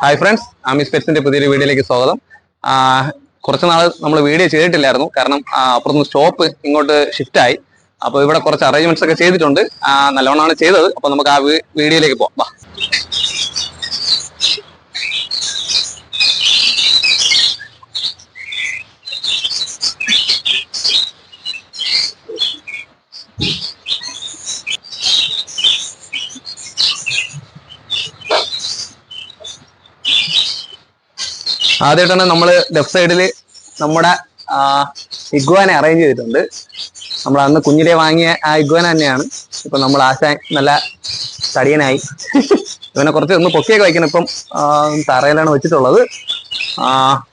Hi friends ആമിസ് പെറ്റ്സിന്റെ പുതിയൊരു വീഡിയോയിലേക്ക് സ്വാഗതം. കുറച്ച് നാൾ നമ്മൾ വീഡിയോ ചെയ്തിട്ടില്ലായിരുന്നു. കാരണം അപ്പുറത്തുനിന്ന് സ്റ്റോപ്പ് ഇങ്ങോട്ട് ഷിഫ്റ്റ് ആയി. അപ്പോൾ ഇവിടെ കുറച്ച് അറേഞ്ച്മെന്റ്സ് ഒക്കെ ചെയ്തിട്ടുണ്ട്. നല്ലവണ്ണമാണ് ചെയ്തത്. അപ്പോൾ നമുക്ക് ആ വീഡിയോയിലേക്ക് പോവാം. ആദ്യമായിട്ടാണ് നമ്മൾ ലെഫ്റ്റ് സൈഡിൽ നമ്മുടെ ഇഗ്വാനെ അറേഞ്ച് ചെയ്തിട്ടുണ്ട്. നമ്മൾ അന്ന് കുഞ്ഞിലെ വാങ്ങിയ ആ ഇഗ്വാന തന്നെയാണ്. ഇപ്പൊ നമ്മൾ ആശ നല്ല തടിയനായി. ഇവനെ കുറച്ച് ഒന്ന് പൊക്കിയൊക്കെ വയ്ക്കണം ഇപ്പം തറയിലാണ് വെച്ചിട്ടുള്ളത്.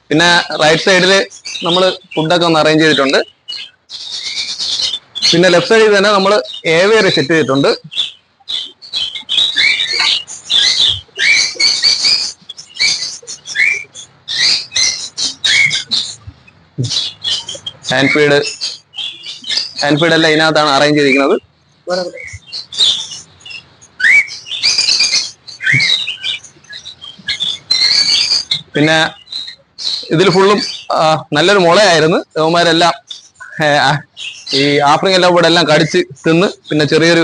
പിന്നെ റൈറ്റ് സൈഡിൽ നമ്മൾ ഫുഡൊക്കെ ഒന്ന് അറേഞ്ച് ചെയ്തിട്ടുണ്ട്. പിന്നെ ലെഫ്റ്റ് സൈഡിൽ തന്നെ നമ്മൾ ഏവിയറി സെറ്റ് ചെയ്തിട്ടുണ്ട്. ഹാൻഫീഡ് ഹാൻഡ് ഫീഡ് എല്ലാം ഇതിനകത്താണ് അറേഞ്ച് ചെയ്തിരിക്കുന്നത്. പിന്നെ ഇതിൽ ഫുള്ളും നല്ലൊരു മുളയായിരുന്നു. യവന്മാരെല്ലാം ഈ ആഫ്രിക്കൻ എല്ലാം ബേർഡ് എല്ലാം കടിച്ച് തിന്ന് പിന്നെ ചെറിയൊരു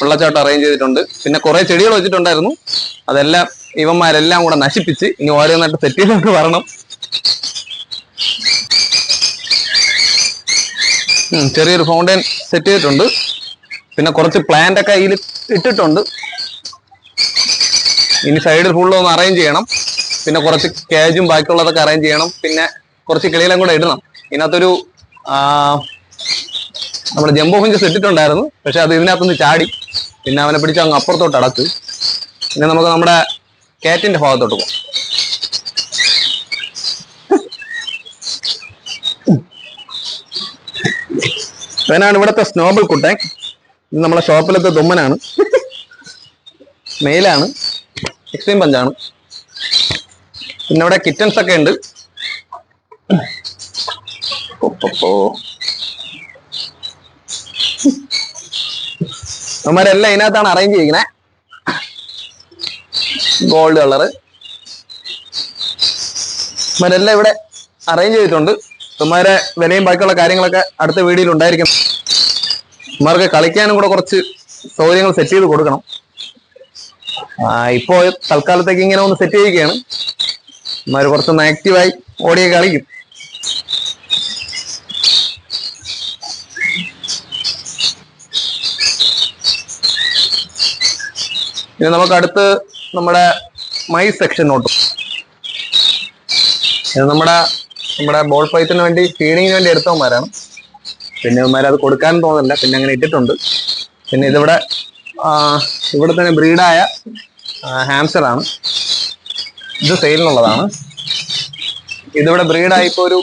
വെള്ളച്ചാട്ടം അറേഞ്ച് ചെയ്തിട്ടുണ്ട്. പിന്നെ കുറേ ചെടികൾ വെച്ചിട്ടുണ്ടായിരുന്നു. അതെല്ലാം ഇവന്മാരെല്ലാം കൂടെ നശിപ്പിച്ച് ഇനി ഓരോന്നായിട്ട് സെറ്റ് ചെയ്തിട്ട് വരണം. ചെറിയൊരു ഫൗണ്ടൻ സെറ്റ് ചെയ്തിട്ടുണ്ട്. പിന്നെ കുറച്ച് പ്ലാന്റ് ഒക്കെ അതിൽ ഇട്ടിട്ടുണ്ട്. ഇനി സൈഡിൽ ഫുള്ള് ഒന്ന് അറേഞ്ച് ചെയ്യണം. പിന്നെ കുറച്ച് കേജും ബാക്കിയുള്ളതൊക്കെ അറേഞ്ച് ചെയ്യണം. പിന്നെ കുറച്ച് കിളികളും കൂടെ ഇടണം. ഇതിനകത്തൊരു നമ്മുടെ ജംബോ ഫിഞ്ചസ് ഇട്ടിട്ടുണ്ടായിരുന്നു. പക്ഷെ അത് ഇതിനകത്തുനിന്ന് ചാടി. പിന്നെ അവനെ പിടിച്ച് അങ്ങ് അപ്പുറത്തോട്ട് അടച്ചു. പിന്നെ നമുക്ക് നമ്മുടെ കാറ്റിന്റെ ഭാഗത്തോട്ട് പോകാം. ഇവനാണ് ഇവിടുത്തെ സ്നോബിൾ കുട്ടൻ. ഇത് നമ്മളെ ഷോപ്പിലത്തെ തുമ്മനാണ് മെയിലാണ്. എക്സ്ട്രീം പഞ്ചാണ്. പിന്നെ ഇവിടെ കിറ്റൻസ് ഒക്കെ ഉണ്ട്. അവന്മാരെല്ലാം ഇതിനകത്താണ് അറേഞ്ച് ചെയ്യിക്കണേ ഗോൾഡ് കളറ് അവന്മാരെല്ലാം ഇവിടെ അറേഞ്ച് ചെയ്തിട്ടുണ്ട്. ഇവന്മാരെ വിലയും ബാക്കിയുള്ള കാര്യങ്ങളൊക്കെ അടുത്ത വീഡിയോയിൽ ഉണ്ടായിരിക്കും ഇവന്മാർക്ക് കളിക്കാനും കൂടെ കുറച്ച് സൗകര്യങ്ങൾ സെറ്റ് ചെയ്ത് കൊടുക്കണം. ആ, ഇപ്പോ തൽക്കാലത്തേക്ക് ഇങ്ങനെ ഒന്ന് സെറ്റ് ചെയ്യുകയാണ് ഇവന്മാര് കുറച്ചൊന്ന് ആക്റ്റീവായി ഓടിയൊക്കെ കളിക്കും. ഇനി നമുക്ക് അടുത്ത് നമ്മുടെ മൈ സെക്ഷനോട്ടും. നമ്മുടെ നമ്മുടെ ബോൾ പൈത്തിന് വേണ്ടി ഫീഡിങ്ങിന് വേണ്ടി എടുത്തവന്മാരാണ്. പിന്നെ ഇവന്മാർ അത് കൊടുക്കാൻ തോന്നുന്നില്ല പിന്നെ അങ്ങനെ ഇട്ടിട്ടുണ്ട്. പിന്നെ ഇതിവിടെ ഇവിടെ തന്നെ ബ്രീഡായ ഹാംസറാണ് ഇത് സെയിലിനുള്ളതാണ് ഇതിവിടെ ബ്രീഡായി ഇപ്പോൾ ഒരു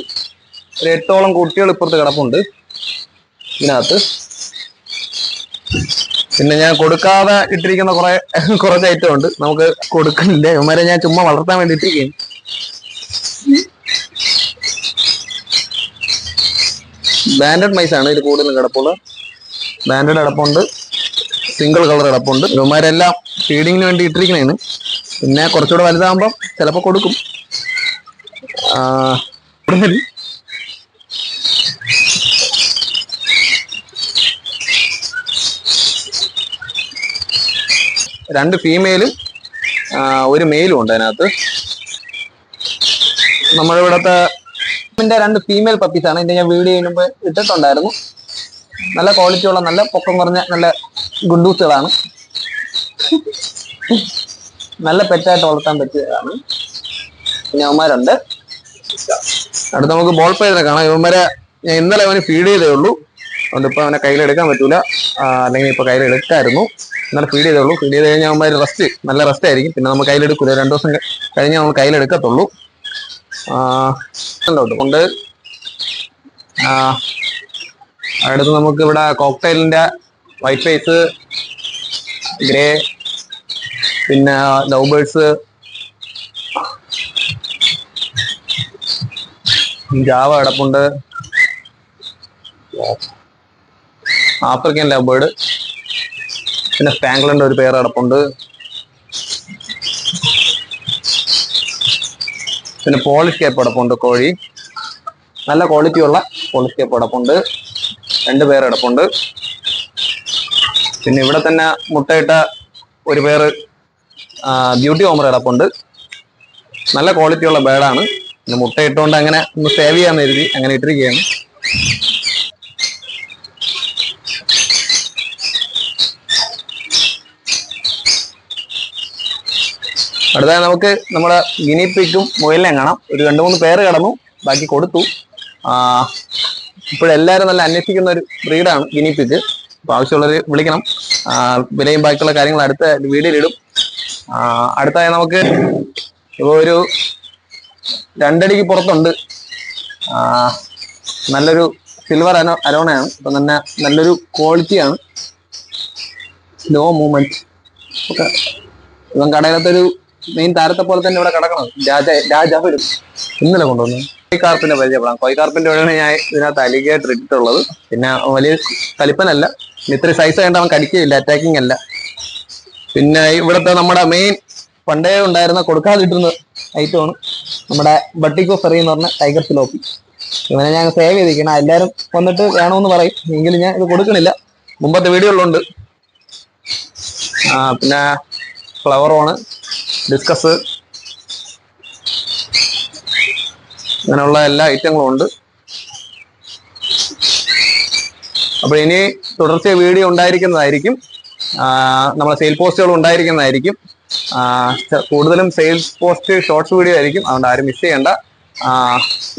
ഒരു എട്ടോളം കുട്ടികൾ ഇപ്പുറത്ത് കിടപ്പുണ്ട്. ഇതിനകത്ത്. പിന്നെ ഞാൻ കൊടുക്കാതെ ഇട്ടിരിക്കുന്ന കുറെ കുറച്ച് ഐറ്റം ഉണ്ട്. നമുക്ക് കൊടുക്കുന്നില്ല ഇവന്മാരെ ഞാൻ ചുമ്മാ വളർത്താൻ വേണ്ടി ഇട്ടിരിക്കുകയാണ് ബാൻഡഡ് മൈസ് ആണ് ഇത് കൂടുതലും കിടപ്പുള്ള ബാൻഡഡ് അടപ്പുണ്ട് സിംഗിൾ കളർ അടപ്പുണ്ട് ഇവന്മാരെല്ലാം ഫീഡിങ്ങിന് വേണ്ടി ഇട്ടിരിക്കണേന് പിന്നെ കുറച്ചുകൂടെ വലുതാകുമ്പം ചിലപ്പോൾ കൊടുക്കും. രണ്ട് ഫീമെയിലും ഒരു മെയിലും ഉണ്ട് അതിനകത്ത്. നമ്മളിവിടത്തെ ഇതിന്റെ രണ്ട് ഫീമെയിൽ പപ്പീസ് ആണ്. ഇതിന്റെ ഞാൻ വീഡിയോ ചെയ്യുമ്പോൾ ഇട്ടിട്ടുണ്ടായിരുന്നു. നല്ല ക്വാളിറ്റി ഉള്ള നല്ല പൊക്കം കുറഞ്ഞ നല്ല ഗുണ്ടൂസുകളാണ് നല്ല പെറ്റായിട്ട് വളർത്താൻ പറ്റിയതാണ്. പിന്നെ അവന്മാരുണ്ട്. അടുത്ത് നമുക്ക് ബോൾ പേരിനെ കാണാം. ഇവന്മാരെ ഞാൻ ഇന്നലെ അവന് ഫീഡ് ചെയ്തേ ഉള്ളൂ. അതുകൊണ്ട് ഇപ്പൊ അവനെ കയ്യിലെടുക്കാൻ പറ്റൂല. അല്ലെങ്കിൽ ഇപ്പൊ കയ്യിലെടുക്കായിരുന്നു ഇന്നലെ ഫീഡ് ചെയ്തേ ഉള്ളൂ. ഫീഡ് ചെയ്ത് കഴിഞ്ഞാൽ അവന്മാർ റെസ്റ്റ് നല്ല റെസ്റ്റ് ആയിരിക്കും. പിന്നെ നമ്മൾ കയ്യിലെടുക്കൂല രണ്ടു ദിവസം കഴിഞ്ഞാൽ നമ്മൾ കയ്യിലെടുക്കത്തുള്ളൂ ഉണ്ട്. അടുത്ത് നമുക്ക് ഇവിടെ കോക്ടൈലിന്റെ വൈറ്റ് ഫേസ് ഗ്രേ പിന്നെ ലവ് ബേർഡ്സ് ജാവ കിടപ്പുണ്ട് ആഫ്രിക്കൻ ലവ് പിന്നെ സ്പാങ്ക്ലന്റെ ഒരു പേര് കിടപ്പുണ്ട് പിന്നെ പോളിഷ് കേപ്പ് അടപ്പുണ്ട് കോഴി. നല്ല ക്വാളിറ്റി ഉള്ള പോളിഷ് കേപ്പ് അടപ്പുണ്ട്. രണ്ട് പേർ അടപ്പുണ്ട്. പിന്നെ ഇവിടെ തന്നെ മുട്ടയിട്ട ഒരു പേർ ബ്യൂട്ടി ഓമർ അടപ്പുണ്ട്. നല്ല ക്വാളിറ്റി ഉള്ള ബേഡാണ് പിന്നെ മുട്ട ഇട്ടുകൊണ്ട് അങ്ങനെ ഒന്ന് സേവ് ചെയ്യാൻ കരുതി അങ്ങനെ ഇട്ടിരിക്കുകയാണ്. അടുത്തതായി നമുക്ക് നമ്മുടെ ഗിനിപ്പിക്കും മുയലിനെ കാണാം. ഒരു രണ്ട് മൂന്ന് പേര് കടന്നു ബാക്കി കൊടുത്തു. ഇപ്പോഴെല്ലാവരും നല്ല അന്വേഷിക്കുന്ന ഒരു ബ്രീഡാണ് ഗിനിപ്പിക്ക് അപ്പൊ ആവശ്യമുള്ളവർ വിളിക്കണം. വിലയും ബാക്കിയുള്ള കാര്യങ്ങൾ അടുത്ത വീഡിയോയിലിടും അടുത്തായി നമുക്ക് ഇപ്പോൾ ഒരു രണ്ടടിക്ക് പുറത്തുണ്ട്. നല്ലൊരു സിൽവർ അനോ അരോണയാണ്. അപ്പം തന്നെ നല്ലൊരു ക്വാളിറ്റിയാണ് സ്ലോ മൂവ്മെന്റ് ഒക്കെ ഇവൻ കടയിലത്തൊരു മെയിൻ താരത്തെ പോലെ തന്നെ ഇവിടെ കിടക്കണം. രാജ വരും ഇന്നലെ കൊണ്ടുവന്നു. കൊയ്ക്കാർപ്പിന്റെ പരിചയപ്പെടാം. കൊയ്ക്കാർപ്പിന്റെ വഴിയാണ് ഞാൻ ഇതിനകത്ത് അലിഗേറ്റർ ഇട്ടിട്ടുള്ളത്. പിന്നെ വലിയ കലിപ്പനല്ല. ഇത്ര സൈസ് ആയിട്ട് അവൻ കടിക്കുകയില്ല അറ്റാക്കിംഗ് അല്ല. പിന്നെ ഇവിടുത്തെ നമ്മുടെ മെയിൻ പണ്ടേ ഉണ്ടായിരുന്ന കൊടുക്കാതിട്ടുന്ന ഐറ്റമാണ് നമ്മുടെ ബട്ടിക്കോ ഫെറി എന്ന് പറഞ്ഞ ടൈഗർ സിലോപ്പി ഇവനെ ഞാൻ സേവ് ചെയ്തിരിക്കണം എല്ലാവരും വന്നിട്ട് വേണമെന്ന് പറയും. എങ്കിലും ഞാൻ ഇത് കൊടുക്കണില്ല. മുമ്പത്തെ വീഡിയോയിലുണ്ട് പിന്നെ ഫ്ലവറോണ് ഡിസ്കസ്. അങ്ങനെയുള്ള എല്ലാ ഐറ്റങ്ങളും ഉണ്ട്. അപ്പോൾ ഇനി തുടർച്ച വീഡിയോ ഉണ്ടായിരിക്കുന്നതായിരിക്കും. നമ്മളെ സെയിൽ പോസ്റ്റുകൾ ഉണ്ടായിരിക്കുന്നതായിരിക്കും. കൂടുതലും സെയിൽസ് പോസ്റ്റ് ഷോർട്സ് വീഡിയോ ആയിരിക്കും. അതുകൊണ്ട് ആരും മിസ് ചെയ്യണ്ട.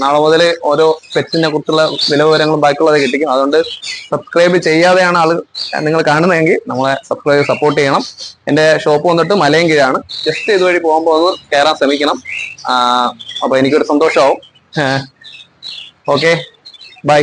നാളെ മുതൽ ഓരോ പെറ്റിനെ കുറിച്ചുള്ള വില വിവരങ്ങളും ബാക്കിയുള്ളത് കിട്ടിക്കും. അതുകൊണ്ട് സബ്സ്ക്രൈബ് ചെയ്യാതെയാണ് ആൾ നിങ്ങൾ കാണുന്നതെങ്കിൽ നമ്മളെ സബ്സ്ക്രൈബ് സപ്പോർട്ട് ചെയ്യണം. എന്റെ ഷോപ്പ് വന്നിട്ട് മലയും കീഴാണ്. ജസ്റ്റ് ഇതുവഴി പോകുമ്പോൾ ഒന്ന് കയറാൻ ശ്രമിക്കണം. അപ്പോൾ അപ്പൊ എനിക്കൊരു സന്തോഷമാവും. Okay bye